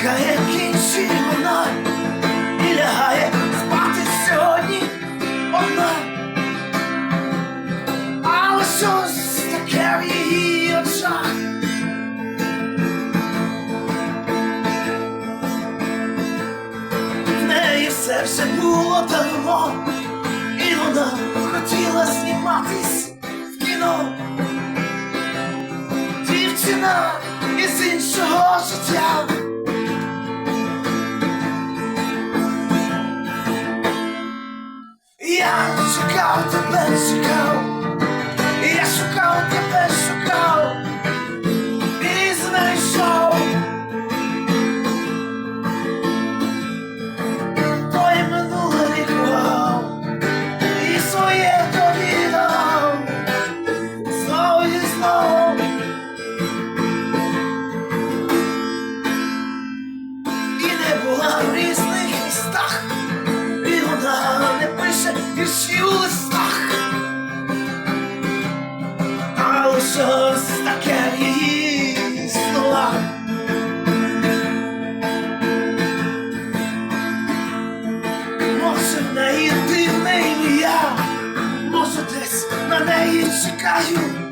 Чекає кінчі вона і лягає спати сьогодні одна. Але щось таке в її очах. В неї все вже було давно, і вона хотіла зніматись в кіно. Дівчина із іншого життя. Я чекав тебе, чекав, я шукав тебе, шукав і знайшов. Твоє минуле лікував і своє тобі дав. Знову і знову. І не була в різних містах, і вона Але щось таке в її словах. Може в неї дивне ім'я, може десь на неї чекаю,